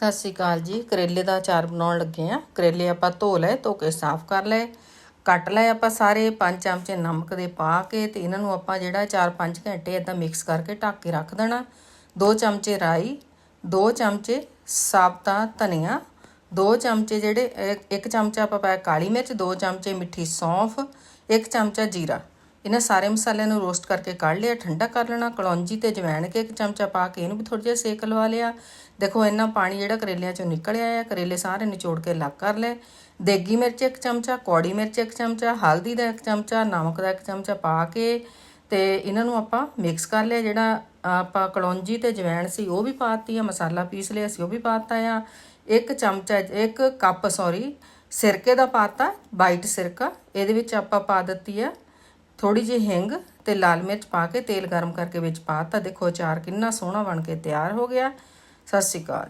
ਸਤਿ ਸ਼੍ਰੀ ਅਕਾਲ ਜੀ। ਕਰੇਲੇ ਦਾ ਅਚਾਰ ਬਣਾਉਣ ਲੱਗੇ ਆ ਕਰੇਲੇ ਆਪਾਂ ਧੋ ਲਏ, ਧੋ ਕੇ ਸਾਫ਼ ਕਰ ਲਏ। ਕੱਟ ਲਏ ਆਪਾਂ ਸਾਰੇ 5 ਚਮਚੇ ਨਮਕ ਦੇ ਪਾ ਕੇ ਤੇ ਇਹਨਾਂ ਨੂੰ ਆਪਾਂ ਜਿਹੜਾ 4-5 ਘੰਟੇ ਇਦਾਂ ਮਿਕਸ ਕਰਕੇ ਢੱਕ ਕੇ ਰੱਖ ਦੇਣਾ। 2 ਚਮਚੇ ਰਾਈ 2 ਚਮਚੇ ਸਾਬਤਾ ਧਨੀਆ 2 ਚਮਚੇ ਜਿਹੜੇ, ਇੱਕ- ਚਮਚਾ ਆਪਾਂ ਪਾਇਆ ਕਾਲੀ ਮਿਰਚ 2 ਚਮਚੇ ਮਿੱਠੀ ਸੌਂਫ 1 ਚਮਚਾ ਜੀਰਾ। ਇਹਨਾਂ ਸਾਰੇ ਮਸਾਲਿਆਂ ਨੂੰ ਰੋਸਟ ਕਰਕੇ ਕੱਢ ਲਿਆ, ਠੰਡਾ ਕਰ ਲੈਣਾ, ਕਲੌਂਜੀ ਤੇ ਜਵੈਣ ਕੇ ਇੱਕ ਚਮਚਾ ਪਾ ਕੇ ਇਹਨੂੰ ਵੀ ਥੋੜਾ ਜਿਹਾ ਸੇਕ ਲਵਾ ਲਿਆ। ਦੇਖੋ, ਇੰਨਾ ਪਾਣੀ ਜਿਹੜਾ ਕਰੇਲਿਆਂ ਚੋਂ ਨਿਕਲ ਆਇਆ ਕਰੇਲੇ ਸਾਰੇ ਨਿਚੋੜ ਕੇ ਲੱਗ ਕਰ ਲਏ। ਦੇਗੀ ਮਿਰਚ ਇੱਕ ਚਮਚਾ, ਕੌੜੀ ਮਿਰਚ ਇੱਕ ਚਮਚਾ, ਹਲਦੀ ਦਾ ਇੱਕ ਚਮਚਾ, ਨਮਕ ਦਾ ਇੱਕ ਚਮਚਾ ਪਾ ਕੇ ਤੇ ਇਹਨਾਂ ਨੂੰ ਆਪਾਂ ਮਿਕਸ ਕਰ ਲਿਆ। ਜਿਹੜਾ ਆਪਾਂ ਕਲੌਂਜੀ ਤੇ ਜਵੈਣ ਸੀ, ਉਹ ਵੀ ਪਾਤੀ ਆ, ਮਸਾਲਾ ਪੀਸ ਲਿਆ ਸੀ, ਉਹ ਵੀ ਪਾਤਾ ਆ। ਇੱਕ ਚਮਚਾ, ਇੱਕ ਕੱਪ, ਸੌਰੀ, ਸਿਰਕੇ ਦਾ ਪਾਤਾ, ਵਾਈਟ ਸਿਰਕਾ। ਇਹਦੇ ਵਿੱਚ ਆਪਾਂ ਪਾ ਦਿੱਤੀ ਆ ਥੋੜੀ ਜਿਹੀ ਹਿੰਗ ਤੇ ਲਾਲ ਮਿਰਚ ਪਾ ਕੇ ਤੇਲ ਗਰਮ ਕਰਕੇ ਵਿੱਚ ਪਾਤਾ ਦੇਖੋ ਅਚਾਰ ਕਿੰਨਾ ਸੋਹਣਾ ਬਣ ਕੇ ਤਿਆਰ ਹੋ ਗਿਆ। ਸਤਿ ਸ਼੍ਰੀ ਅਕਾਲ